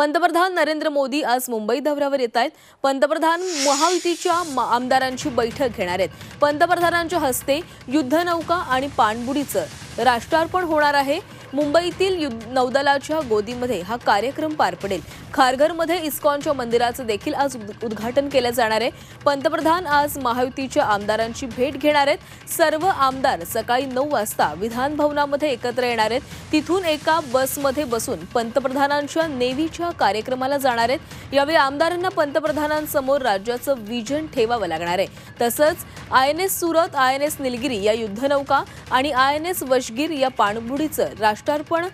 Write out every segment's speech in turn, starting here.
पंतप्रधान नरेंद्र मोदी आज मुंबई दौऱ्यावर येत आहेत. पंतप्रधान महायुतीच्या मा- आमदारांची बैठक घेणार आहेत. पंतप्रधानांच्या हस्ते युद्धनौका आणि पाणबुडीचं राष्ट्रार्पण होणार आहे. मुंबईतील नौदलाच्या गोदीमध्ये हा कार्यक्रम पार पडेल. खारघरमध्ये इस्कॉनच्या मंदिराचं देखील आज उद- उद्घाटन केलं जाणार आहे. पंतप्रधान आज महायुतीच्या आमदारांची भेट घेणार आहेत. सर्व आमदार सकाळी नऊ वाजता विधान भवनामध्ये एकत्र येणार आहेत. तिथून एका बसमध्ये बसून पंतप्रधानांच्या नेव्हीच्या कार्यक्रमाला जाणार आहेत. यावेळी आमदारांना पंतप्रधानांसमोर राज्याचं विजन ठेवावं लागणार आहे. तसंच I N S Surat I N S Nilgiri या युद्धनौका आणि आय एन एस वशगीर या पाणबुडीचं राष्ट्रार्पण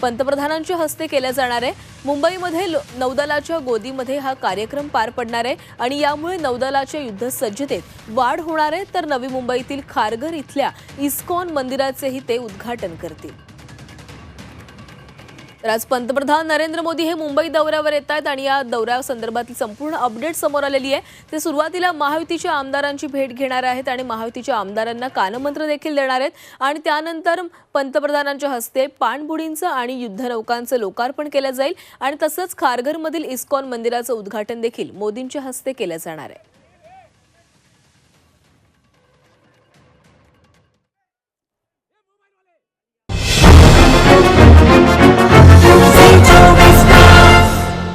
पंतप्रधानांच्या हस्ते केल्या जाणार आहे. मुंबईमध्ये लो- नौदलाच्या गोदीमध्ये हा कार्यक्रम पार पडणार आहे आणि यामुळे नौदलाच्या युद्धसज्जतेत वाढ होणार आहे. तर नवी मुंबईतील खारघर इथल्या इस्कॉन मंदिराचेही ते उद्घाटन करतील. तर आज पंतप्रधान नरेंद्र मोदी हे मुंबई दौऱ्यावर येत आहेत आणि या दौऱ्यासंदर्भातली संपूर्ण अपडेट समोर आलेली आहे. ते सुरुवातीला महायुतीच्या आमदारांची भेट घेणार आहेत आणि महायुतीच्या आमदारांना कानमंत्र देखील देणार आहेत. आणि त्यानंतर पंतप्रधानांच्या हस्ते पाणबुडींचं आणि युद्धनौकांचं लोकार्पण केलं जाईल. आणि तसंच खारघरमधील इस्कॉन मंदिराचं उद्घाटन देखील मोदींच्या हस्ते केलं जाणार आहे.